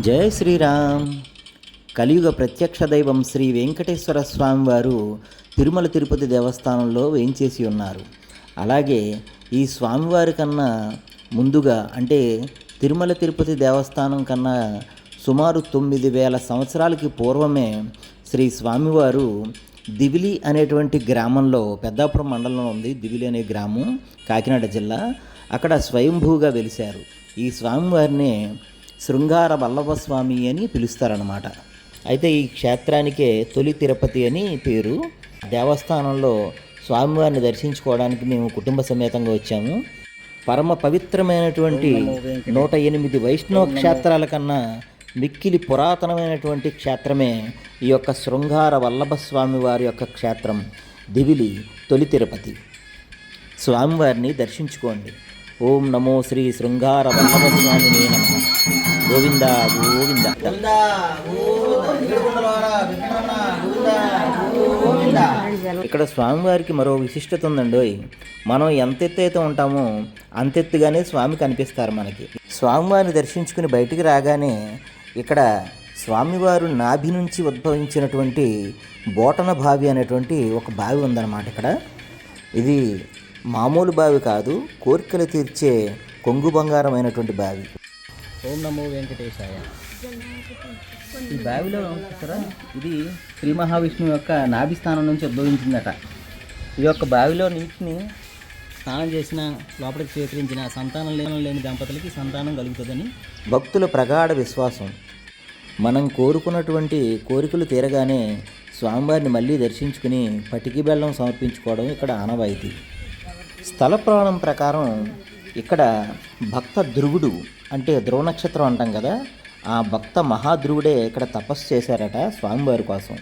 జయ శ్రీరామ్. కలియుగ ప్రత్యక్ష దైవం శ్రీ వెంకటేశ్వర స్వామి వారు తిరుమల తిరుపతి దేవస్థానంలో వేయించేసి ఉన్నారు. అలాగే ఈ స్వామివారి కన్నా ముందుగా అంటే తిరుమల తిరుపతి దేవస్థానం కన్నా సుమారు తొమ్మిది వేల సంవత్సరాలకి పూర్వమే శ్రీ స్వామివారు దివిలి అనేటువంటి గ్రామంలో పెద్దాపురం మండలంలో ఉంది దివిలి అనే గ్రామం కాకినాడ జిల్లా. అక్కడ స్వయంభూగా వెలిశారు. ఈ స్వామివారిని శృంగార వల్లభ స్వామి అని పిలుస్తారనమాట అయితే ఈ క్షేత్రానికే తొలి తిరుపతి అని పేరు. దేవస్థానంలో స్వామివారిని దర్శించుకోవడానికి మేము కుటుంబ సమేతంగా వచ్చాము. పరమ పవిత్రమైనటువంటి నూట ఎనిమిది వైష్ణవ క్షేత్రాల కన్నా మిక్కిలి పురాతనమైనటువంటి క్షేత్రమే ఈ యొక్క శృంగార వల్లభ స్వామి వారి యొక్క క్షేత్రం దివిలి తొలి తిరుపతి. స్వామివారిని దర్శించుకోండి. ఓం నమో శ్రీ శృంగార వల్లభస్వామి నమ. గోవింద గోవింద. ఇక్కడ స్వామివారికి మరో విశిష్టత ఉందండి మనం ఎంత ఎత్తు అయితే ఉంటామో అంత ఎత్తుగానే స్వామి కనిపిస్తారు మనకి. స్వామివారిని దర్శించుకుని బయటికి రాగానే ఇక్కడ స్వామివారు నాభి నుంచి ఉద్భవించినటువంటి బోటన బావి అనేటువంటి ఒక బావి ఉందన్నమాట ఇక్కడ. ఇది మామూలు బావి కాదు కోరికలు తీర్చే కొంగు బంగారమైనటువంటి బావి. ఓం నమో వెంకటేశాయ. ఈ బావిలో చూస్తారా? ఇది శ్రీ మహావిష్ణువు యొక్క నాభి స్థానం నుంచి ఉద్భవించిందట. ఈ యొక్క బావిలో నీటిని స్నానం చేసిన లోపలికి స్వీకరించిన సంతానం లేని లేని దంపతులకి సంతానం కలుగుతుందని భక్తుల ప్రగాఢ విశ్వాసం. మనం కోరుకున్నటువంటి కోరికలు తీరగానే స్వామివారిని మళ్ళీ దర్శించుకుని పటికి బెల్లం సమర్పించుకోవడం ఇక్కడ ఆనవాయితీ. స్థల ప్రాణం ప్రకారం ఇక్కడ భక్త ధ్రువుడు అంటే ధ్రువ నక్షత్రం అంటాం కదా ఆ భక్త మహాధ్రువుడే ఇక్కడ తపస్సు చేశారట స్వామివారి కోసం.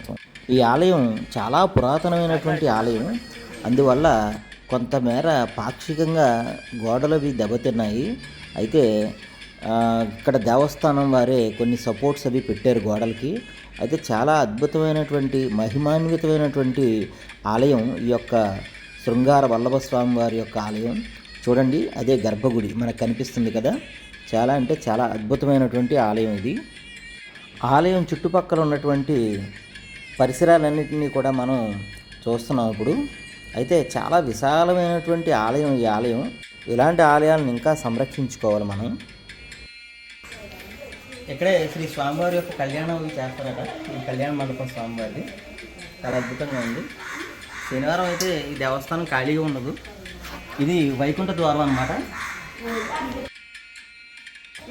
ఈ ఆలయం చాలా పురాతనమైనటువంటి ఆలయం. అందువల్ల కొంతమేర పాక్షికంగా గోడలు అవి దెబ్బతిన్నాయి. అయితే ఇక్కడ దేవస్థానం వారే కొన్ని సపోర్ట్స్ అవి పెట్టారు గోడలకి. అయితే చాలా అద్భుతమైనటువంటి మహిమాన్వితమైనటువంటి ఆలయం ఈ యొక్క శృంగార వల్లభ స్వామి వారి యొక్క ఆలయం. చూడండి అదే గర్భగుడి మనకు కనిపిస్తుంది కదా. చాలా అంటే చాలా అద్భుతమైనటువంటి ఆలయం ఇది. ఆలయం చుట్టుపక్కల ఉన్నటువంటి పరిసరాలన్నింటినీ కూడా మనం చూస్తున్నాం ఇప్పుడు. అయితే చాలా విశాలమైనటువంటి ఆలయం ఈ ఆలయం. ఇలాంటి ఆలయాలను ఇంకా సంరక్షించుకోవాలి మనం. ఇక్కడే శ్రీ స్వామివారి యొక్క కళ్యాణం చేస్తారట. ఈ కళ్యాణ మండపం స్వామివారిది. చాలా అద్భుతంగా ఉంది. శనివారం అయితే ఈ దేవస్థానం ఖాళీగా ఉండదు. ఇది వైకుంఠ ద్వారం అన్నమాట.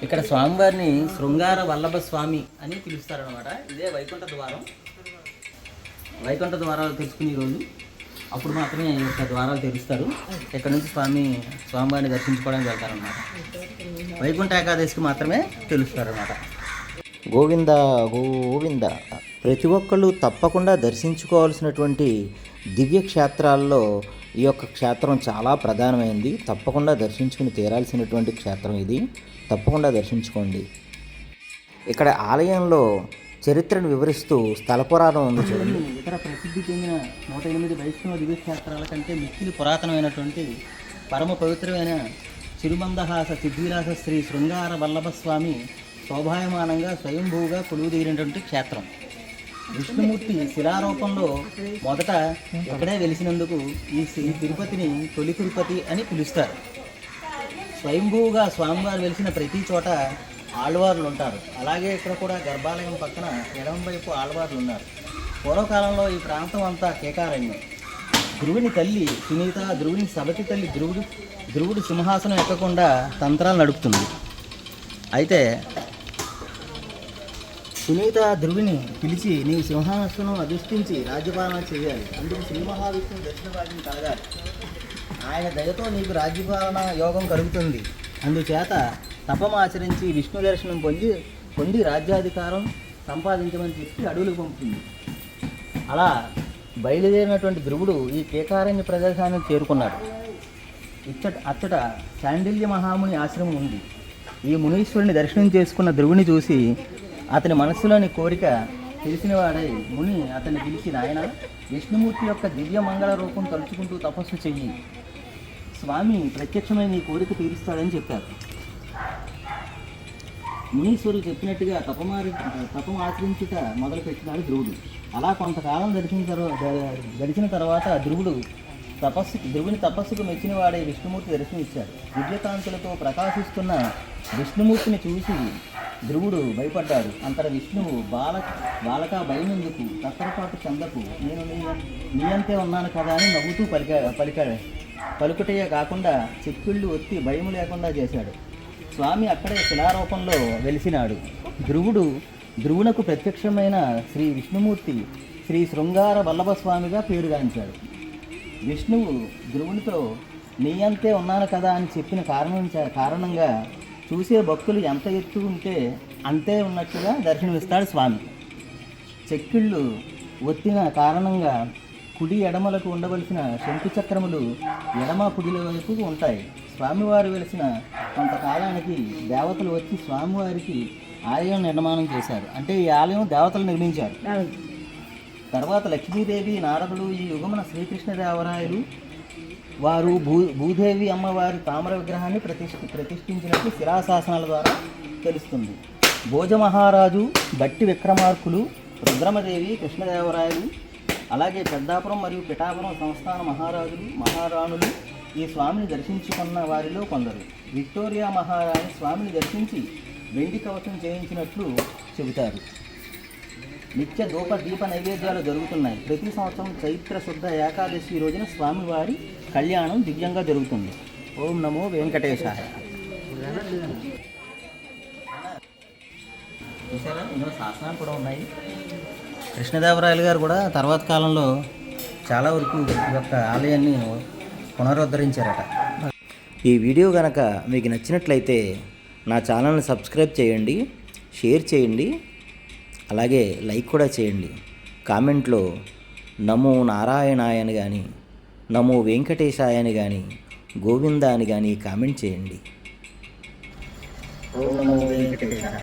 ఇక్కడ స్వామివారిని శృంగార వల్లభ స్వామి అని పిలుస్తారనమాట ఇదే వైకుంఠ ద్వారం. వైకుంఠ ద్వారాలు తెలుసుకునే రోజు అప్పుడు మాత్రమే ఈ యొక్క ద్వారాలు తెరుస్తారు. ఇక్కడ నుంచి స్వామి స్వామివారిని దర్శించుకోవడానికి వెళ్తారనమాట వైకుంఠ ఏకాదశికి మాత్రమే తెలుస్తారనమాట గోవింద గోవింద ప్రతి ఒక్కళ్ళు తప్పకుండా దర్శించుకోవాల్సినటువంటి దివ్య క్షేత్రాల్లో ఈ యొక్క క్షేత్రం చాలా ప్రధానమైంది. తప్పకుండా దర్శించుకుని తీరాల్సినటువంటి క్షేత్రం ఇది. తప్పకుండా దర్శించుకోండి. ఇక్కడ ఆలయంలో చరిత్రను వివరిస్తూ స్థల పురాణం ఉంది చూడండి. ఇతర ప్రసిద్ధి చెందిన నూట ఎనిమిది వైష్ణవ దివ్య క్షేత్రాల కంటే మిక్కిలి పురాతనమైనటువంటి పరమ పవిత్రమైన చిరుమందహాస సిద్ధిరాస శ్రీ శృంగార వల్లభ స్వామి శోభాయమానంగా స్వయంభూగా కొలువుదీరినటువంటి క్షేత్రం. విష్ణుమూర్తి శిలారూపంలో మొదట ఇక్కడే వెలిసినందుకు ఈ శ్రీ తిరుపతిని తొలి తిరుపతి అని పిలుస్తారు. స్వయంభూగా స్వామివారు వెలిసిన ప్రతి చోట ఆళ్వార్లు ఉంటారు. అలాగే ఇక్కడ కూడా గర్భాలయం పక్కన ఎడమ వైపు ఆళ్వార్లు ఉన్నారు. పూర్వకాలంలో ఈ ప్రాంతం అంతా కేకారణ్యం. ధ్రువుని తల్లి సునీత ధ్రువుని సబతి తల్లి ధ్రువుడు ధ్రువుడు సింహాసనం ఎక్కకుండా తంత్రాలు నడుపుతుంది. అయితే సునీత ధ్రువిని పిలిచి నీ సింహాసనం అధిష్ఠించి రాజ్యపాలన చేయాలి. అందుకు శ్రీ మహావిష్ణువు దక్షిణ భాగ్యం కలగాలి. ఆయన దయతో నీకు రాజ్యపాలన యోగం కలుగుతుంది. అందుచేత తపం ఆచరించి విష్ణు దర్శనం పొంది పొంది రాజ్యాధికారం సంపాదించమని చెప్పి అడవులకు పంపుతుంది. అలా బయలుదేరినటువంటి ధ్రువుడు ఈ కేకారణ్య ప్రదేశానికి చేరుకున్నాడు. ఇచ్చట అచ్చట శాండిల్య మహాముని ఆశ్రమం ఉంది. ఈ మునీశ్వరుని దర్శనం చేసుకున్న ధ్రువుని చూసి అతని మనస్సులోని కోరిక తెలిసినవాడై ముని అతన్ని పిలిచి నాయన విష్ణుమూర్తి యొక్క దివ్య మంగళ రూపం తలుచుకుంటూ తపస్సు చెయ్యి. స్వామి ప్రత్యక్షమై నీ కోరిక తీరుస్తాడని చెప్పారు. మునీశ్వరుడు చెప్పినట్టుగా తపమారి తపం ఆచరించుట మొదలుపెట్టినాడు ధ్రువుడు. అలా కొంతకాలం గడిచిన తర్వాత గడిచిన తర్వాత ధ్రువుడు తపస్సు ధ్రువుని తపస్సుకు మెచ్చిన వాడే విష్ణుమూర్తి దర్శనమిచ్చాడు. దివ్యకాంతులతో ప్రకాశిస్తున్న విష్ణుమూర్తిని చూసి ధ్రువుడు భయపడ్డాడు. అంతట విష్ణువు బాల బాలక భయమెందుకు? తత్తరపాటు చెందకు. నేను నీ నీయంతే ఉన్నాను కదా అని నవ్వుతూ పలికా పలికాడు పలుకుటయే కాకుండా చిక్కుళ్ళు ఒత్తి భయం లేకుండా చేశాడు. స్వామి అక్కడే శిలారూపంలో వెలిసినాడు. ధ్రువుడు ధ్రువునకు ప్రత్యక్షమైన శ్రీ విష్ణుమూర్తి శ్రీ శృంగార వల్లభ స్వామిగా పేరుగాంచాడు విష్ణువు ధ్రువునితో నీ అంతే ఉన్నాను కదా అని చెప్పిన కారణం చ- కారణంగా చూసే భక్తులు ఎంత ఎత్తు ఉంటే అంతే ఉన్నట్లుగా దర్శనమిస్తాడు స్వామి. చెక్కిళ్ళు ఒత్తిన కారణంగా కుడి ఎడమలకు ఉండవలసిన శంకు చక్రములు ఎడమ కుడిల వైపు ఉంటాయి. స్వామివారు వెలిసిన కొంతకాలానికి దేవతలు వచ్చి స్వామివారికి ఆలయం నిర్మాణం చేశారు. అంటే ఈ ఆలయం దేవతలు నిర్మించారు. తర్వాత లక్ష్మీదేవి నారదుడు ఈ యుగమున శ్రీకృష్ణదేవరాయలు వారు భూ భూదేవి అమ్మవారి తామర విగ్రహాన్ని ప్రతిష్ఠ ప్రతిష్ఠించినట్లు శిలాశాసనాల ద్వారా తెలుస్తుంది. భోజమహారాజు బట్టి విక్రమార్కులు రుద్రమదేవి కృష్ణదేవరాయలు అలాగే పెద్దాపురం మరియు పిఠాపురం సంస్థాన మహారాజులు మహారాణులు ఈ స్వామిని దర్శించుకున్న వారిలో కొందరు. విక్టోరియా మహారాణి స్వామిని దర్శించి వెండి కవచం చేయించినట్లు చెబుతారు. నిత్య ధూప దీప నైవేద్యాలు జరుగుతున్నాయి. ప్రతి సంవత్సరం చైత్ర శుద్ధ ఏకాదశి రోజున స్వామివారి కళ్యాణం దివ్యంగా జరుగుతుంది. ఓం నమో వెంకటేశాయ. చూసారా? ఇందులో శాసనాలు కూడా ఉన్నాయి. కృష్ణదేవరాయలు గారు కూడా తర్వాత కాలంలో చాలా వరకు ఈ యొక్క ఆలయాన్ని పునరుద్ధరించారట. ఈ వీడియో కనుక మీకు నచ్చినట్లయితే నా ఛానల్ని సబ్స్క్రైబ్ చేయండి షేర్ చేయండి అలాగే లైక్ కూడా చేయండి. కామెంట్లో నమో నారాయణాయ కానీ నమో వెంకటేశాయ అని కానీ గోవింద అని కానీ కామెంట్ చేయండి. ఓం నమో వెంకటేశాయ.